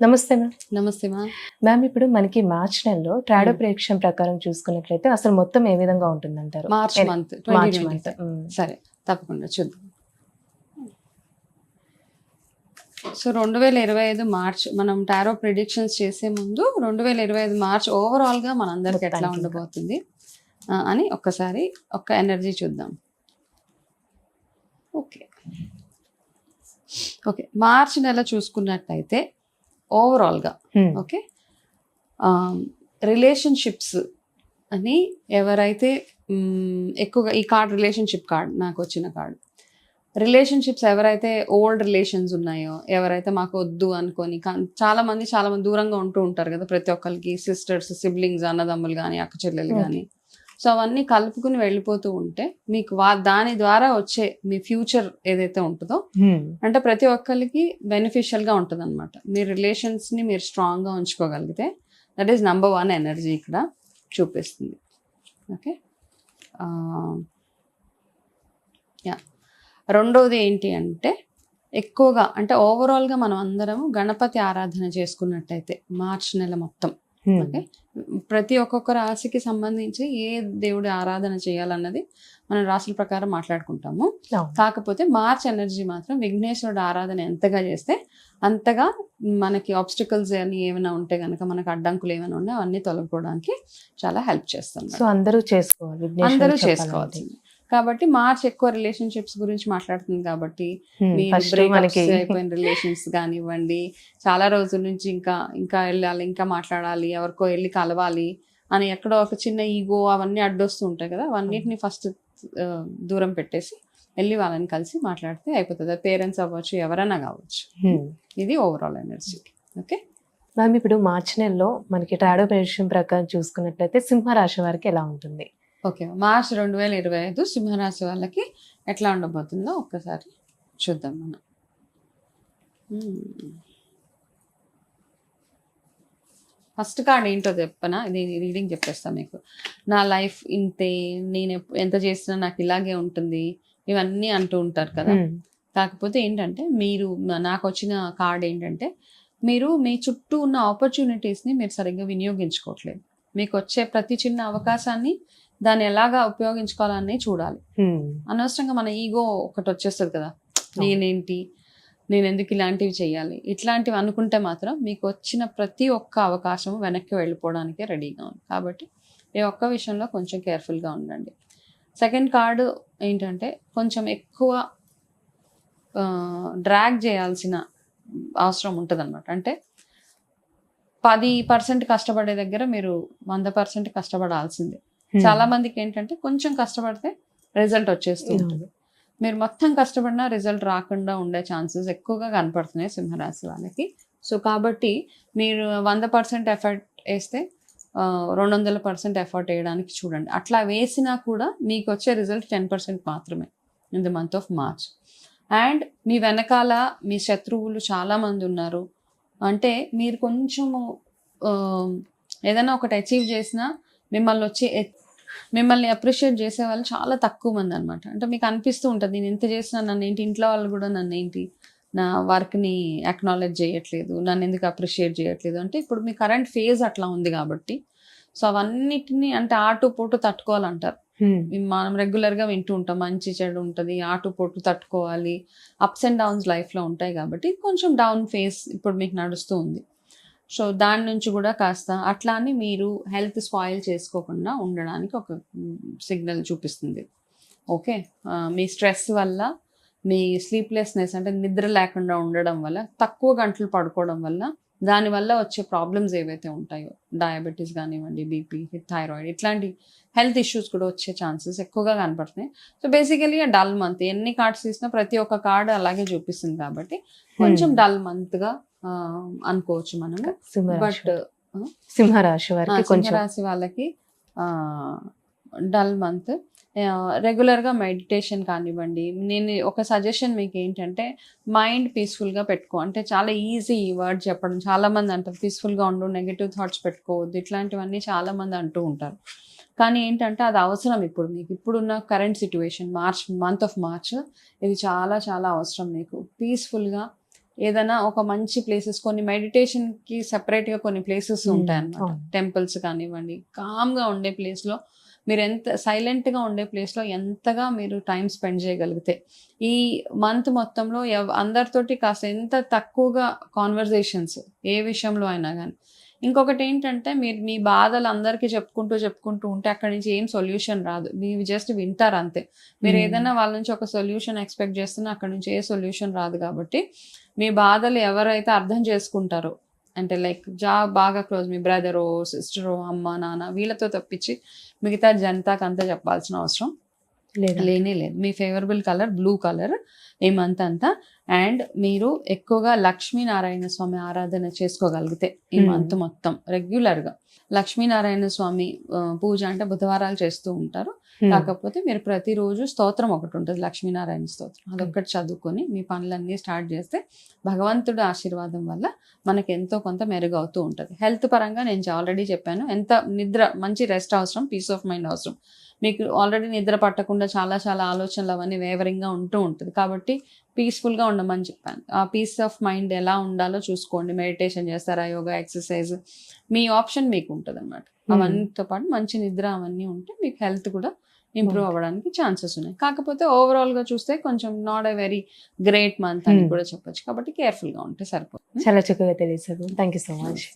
నమస్తే మ్యామ్. నమస్తే మా మ్యామ్ ఇప్పుడు మనకి మార్చ్ నెలలో ట్రాడో. ప్రేక్షణ ప్రకారం చూసుకున్నట్లయితే అసలు మొత్తం ఏ విధంగా ఉంటుందంటారు? మార్చ్ ఎన్- మంత్ మార్చ్ మంత్. సరే తప్పకుండా చూద్దాం. సో రెండు వేల ఇరవై ఐదు మార్చ్ మనం టారో ప్రిడిక్షన్స్ చేసే ముందు రెండు వేల ఇరవై ఐదు మార్చ్ ఓవరాల్గా మనందరికి ఎట్లా. ఉండబోతుంది? అని ఒక్కసారి ఒక్క ఎనర్జీ చూద్దాం. ఓకే. ఓకే మార్చ్ నెల చూసుకున్నట్టయితే ఓవరాల్గా ఓకే రిలేషన్షిప్స్ అని ఎవరైతే ఎక్కువగా ఈ కార్డ్ రిలేషన్షిప్ కార్డ్ నాకు వచ్చిన కార్డ్ రిలేషన్షిప్స్ ఎవరైతే ఓల్డ్ రిలేషన్స్ ఉన్నాయో ఎవరైతే మాకు వద్దు అనుకొని చాలా మంది చాలా మంది దూరంగా ఉంటూ ఉంటారు కదా ప్రతి ఒక్కరికి సిస్టర్స్ సిబ్లింగ్స్ అన్నదమ్ములు కానీ అక్క చెల్లెలు. కానీ సో అవన్నీ కలుపుకుని వెళ్ళిపోతూ ఉంటే మీకు వా దాని ద్వారా వచ్చే మీ ఫ్యూచర్ ఏదైతే ఉంటుందో అంటే ప్రతి ఒక్కరికి బెనిఫిషియల్గా ఉంటుంది అనమాట మీ రిలేషన్స్ని మీరు స్ట్రాంగ్గా ఉంచుకోగలిగితే that is number one energy ఇక్కడ చూపిస్తుంది. ఓకే? యా రెండవది ఏంటి అంటే ఎక్కువగా అంటే ఓవరాల్గా మనం అందరం గణపతి ఆరాధన చేసుకున్నట్టయితే మార్చ్ నెల మొత్తం ఓకే? ప్రతి ఒక్కొక్క రాశికి సంబంధించి ఏ దేవుడి ఆరాధన చేయాలన్నది మనం రాశుల ప్రకారం మాట్లాడుకుంటాము. కాకపోతే మార్చ్ ఎనర్జీ మాత్రం విఘ్నేశ్వరుడు ఆరాధన ఎంతగా చేస్తే అంతగా మనకి ఆబ్స్టికల్స్ అని ఏమైనా ఉంటే కనుక మనకి అడ్డంకులు ఏమైనా ఉన్నా అవన్నీ తొలగిపోవడానికి చాలా హెల్ప్ చేస్తుంది. సో అందరూ చేసుకోవాలి. అందరూ చెప్పాలంటే. కాబట్టి మార్చ్ ఎక్కువ రిలేషన్షిప్స్ గురించి మాట్లాడుతుంది కాబట్టి Hmm, అయిపోయిన రిలేషన్స్ కానివ్వండి చాలా రోజుల నుంచి ఇంకా ఇంకా వెళ్ళాలి ఇంకా మాట్లాడాలి ఎవరికో వెళ్ళి కలవాలి అని ఎక్కడో ఒక చిన్న ఈగో అవన్నీ అడ్డొస్తూ ఉంటాయి కదా అవన్నిటిని ఫస్ట్ దూరం పెట్టేసి వెళ్ళి వాళ్ళని కలిసి మాట్లాడితే అయిపోతుంది. పేరెంట్స్ అవ్వచ్చు ఎవరైనా కావచ్చు. Hmm. ఇది ఓవరాల్ ఎనర్జీ ఓకే మ్యామ్ ఇప్పుడు మార్చ్ నెలలో మనకి ట్రాడో ప్రేక్షణ ప్రకారం చూసుకున్నట్లయితే సింహరాశి వారికి ఎలా ఉంటుంది? ఓకే. మార్చ్ రెండు వేల ఇరవై ఐదు సింహరాశి వాళ్ళకి ఎట్లా ఉండబోతుందో ఒక్కసారి చూద్దాం మనం. ఫస్ట్ కార్డ్ ఏంటో చెప్పనా? ఇది రీడింగ్ చెప్పేస్తా మీకు. నా లైఫ్ ఇంతే నేను ఎంత చేసినా నాకు ఇలాగే ఉంటుంది ఇవన్నీ అంటూ ఉంటారు కదా. కాకపోతే ఏంటంటే మీరు నాకు వచ్చిన కార్డ్ ఏంటంటే మీరు మీ చుట్టూ ఉన్న ఆపర్చునిటీస్ని మీరు సరిగ్గా వినియోగించుకోవట్లేదు. మీకు వచ్చే ప్రతి చిన్న అవకాశాన్ని దాన్ని ఎలాగా ఉపయోగించుకోవాలని చూడాలి. అనవసరంగా మన ఈగో ఒకటి వచ్చేస్తుంది కదా. నేనేంటి? నేను ఎందుకు ఇలాంటివి చేయాలి ఇట్లాంటివి అనుకుంటే మాత్రం మీకు వచ్చిన ప్రతి ఒక్క అవకాశం వెనక్కి వెళ్ళిపోవడానికే రెడీగా ఉంది కాబట్టి ఈ ఒక్క విషయంలో కొంచెం కేర్ఫుల్గా ఉండండి. సెకండ్ కార్డు ఏంటంటే కొంచెం ఎక్కువ డ్రాగ్ చేయాల్సిన అవసరం ఉంటుంది అంటే పది పర్సెంట్ కష్టపడే దగ్గర మీరు వంద పర్సెంట్ కష్టపడాల్సిందే. చాలా మందికి ఏంటంటే కొంచెం కష్టపడితే రిజల్ట్ వచ్చేస్తూ Yeah. ఉంటుంది. మీరు మొత్తం కష్టపడినా రిజల్ట్ రాకుండా ఉండే ఛాన్సెస్ ఎక్కువగా కనపడుతున్నాయి సింహరాశి వాళ్ళకి. సో కాబట్టి మీరు వంద పర్సెంట్ ఎఫర్ట్ వేస్తే రెండు వందల పర్సెంట్ ఎఫర్ట్ వేయడానికి చూడండి. అట్లా వేసినా కూడా మీకు వచ్చే రిజల్ట్ టెన్ పర్సెంట్ మాత్రమే in the month of March. And మీ వెనకాల మీ శత్రువులు చాలామంది ఉన్నారు. అంటే మీరు కొంచెము ఏదైనా ఒకటి అచీవ్ చేసినా మిమ్మల్ని వచ్చి మిమ్మల్ని అప్రిషియేట్ చేసే వాళ్ళు చాలా తక్కువ మంది అనమాట అంటే మీకు అనిపిస్తూ ఉంటుంది నేను ఎంత చేసినా నన్ను ఏంటి ఇంట్లో వాళ్ళు కూడా నన్ను ఏంటి నా వర్క్ని అక్నాలెడ్జ్ చేయట్లేదు నన్ను ఎందుకు అప్రిషియేట్ చేయట్లేదు? అంటే ఇప్పుడు మీ కరెంట్ ఫేజ్ అట్లా ఉంది కాబట్టి సో అవన్నిటిని అంటే ఆటు పోటు తట్టుకోవాలంటారు. మనం రెగ్యులర్గా వింటూ ఉంటాం మంచి చెడు ఉంటుంది ఆటు పోటు తట్టుకోవాలి అప్స్ అండ్ డౌన్స్ లైఫ్లో ఉంటాయి కాబట్టి కొంచెం డౌన్ ఫేస్ ఇప్పుడు మీకు నడుస్తూ ఉంది. సో దాని నుంచి కూడా కాస్త అట్లా అని మీరు హెల్త్ స్పాయిల్ చేసుకోకుండా ఉండడానికి ఒక సిగ్నల్ చూపిస్తుంది. ఓకే? మీ స్ట్రెస్ వల్ల మీ స్లీప్లెస్నెస్ అంటే నిద్ర లేకుండా ఉండడం వల్ల తక్కువ గంటలు పడుకోవడం వల్ల దానివల్ల వచ్చే ప్రాబ్లమ్స్ ఏవైతే ఉంటాయో డయాబెటీస్ కానివ్వండి బీపీ థైరాయిడ్ ఇట్లాంటి హెల్త్ ఇష్యూస్ కూడా వచ్చే ఛాన్సెస్ ఎక్కువగా కనపడుతున్నాయి. సో బేసికలీ డల్ మంత్ ఎన్ని కార్డ్స్ తీసినా ప్రతి ఒక్క కార్డు అలాగే చూపిస్తుంది కాబట్టి కొంచెం. డల్ మంత్గా అనుకోవచ్చు మనము. సింహరాశి బట్ సింహరాశి వారికి కొంచెం సింహరాశి వాళ్ళకి డల్ మంత్. రెగ్యులర్గా మెడిటేషన్ కానివ్వండి. నేను ఒక సజెషన్ మీకు ఏంటంటే మైండ్ పీస్ఫుల్గా పెట్టుకో. అంటే చాలా ఈజీ ఈ వర్డ్ చెప్పడం. చాలా మంది అంటారు పీస్ఫుల్గా ఉండు నెగిటివ్ థాట్స్ పెట్టుకోవద్దు. ఇట్లాంటివన్నీ చాలా మంది అంటూ ఉంటారు. కానీ ఏంటంటే అది అవసరం ఇప్పుడు మీకు. ఇప్పుడున్న current situation March month of March ఇది చాలా చాలా అవసరం మీకు. పీస్ఫుల్గా ఏదైనా ఒక మంచి ప్లేసెస్ కొన్ని మెడిటేషన్కి సెపరేట్గా కొన్ని ప్లేసెస్ ఉంటాయి అన్నమాట. టెంపుల్స్ కానివ్వండి కామ్గా ఉండే ప్లేస్లో మీరు ఎంత సైలెంట్గా ఉండే ప్లేస్లో ఎంతగా మీరు టైం స్పెండ్ చేయగలిగితే. ఈ మంత్ మొత్తంలో అందరితోటి కాస్త ఎంత తక్కువగా కాన్వర్జేషన్స్ ఏ విషయంలో అయినా కానీ ఇంకొకటి ఏంటంటే మీరు మీ బాధలు అందరికీ చెప్పుకుంటూ చెప్పుకుంటూ ఉంటే అక్కడి నుంచి ఏం సొల్యూషన్ రాదు. మీరు జస్ట్ వింటారు అంతే. మీరు. ఏదైనా వాళ్ళ నుంచి ఒక సొల్యూషన్ ఎక్స్పెక్ట్ చేస్తున్నా అక్కడ నుంచి ఏ సొల్యూషన్ రాదు కాబట్టి మీ బాధలు ఎవరైతే అర్థం చేసుకుంటారో అంటే లైక్ జా బాగా క్లోజ్ మీ బ్రదరో సిస్టరో అమ్మ నాన్న వీళ్ళతో తప్పించి మిగతా జనతాకి అంతా చెప్పాల్సిన అవసరం లేదా? లేనే లేదు. మీ ఫేవరబుల్ కలర్ బ్లూ కలర్ ఈ మంత్ అంతా అండ్ మీరు ఎక్కువగా లక్ష్మీనారాయణ స్వామి ఆరాధన చేసుకోగలిగితే ఈ Hmm. మంత్ మొత్తం రెగ్యులర్గా లక్ష్మీనారాయణ స్వామి పూజ అంటే బుధవారాలు చేస్తూ ఉంటారు. Hmm. కాకపోతే మీరు ప్రతిరోజు స్తోత్రం ఒకటి ఉంటుంది లక్ష్మీనారాయణ స్తోత్రం. అదొక్కటి చదువుకొని మీ పనులన్నీ స్టార్ట్ చేస్తే భగవంతుడి ఆశీర్వాదం వల్ల మనకి ఎంతో కొంత మెరుగవుతూ ఉంటుంది. హెల్త్ పరంగా నేను ఆల్రెడీ చెప్పాను ఎంత నిద్ర మంచి రెస్ట్ అవసరం పీస్ ఆఫ్ మైండ్ అవసరం. మీకు ఆల్రెడీ నిద్ర పట్టకుండా చాలా చాలా ఆలోచనలు అవన్నీ వేవరింగ్గా ఉంటూ ఉంటుంది. కాబట్టి పీస్ఫుల్గా ఉండమని చెప్పాను. ఆ పీస్ ఆఫ్ మైండ్ ఎలా ఉండాలో చూసుకోండి. మెడిటేషన్ చేస్తారా? యోగా ఎక్సర్సైజ్ మీ ఆప్షన్ మీకు ఉంటుంది అనమాట Hmm. అవన్నీతో పాటు మంచి నిద్ర అవన్నీ ఉంటే మీకు హెల్త్ కూడా ఇంప్రూవ్ Okay. అవ్వడానికి ఛాన్సెస్ ఉన్నాయి. కాకపోతే ఓవరాల్గా చూస్తే కొంచెం not a very great month అని Hmm. కూడా చెప్పొచ్చు. కాబట్టి కేర్ఫుల్గా ఉంటే సరిపోతుంది. చాలా చక్కగా తెలియదు థ్యాంక్ యూ సో మచ్.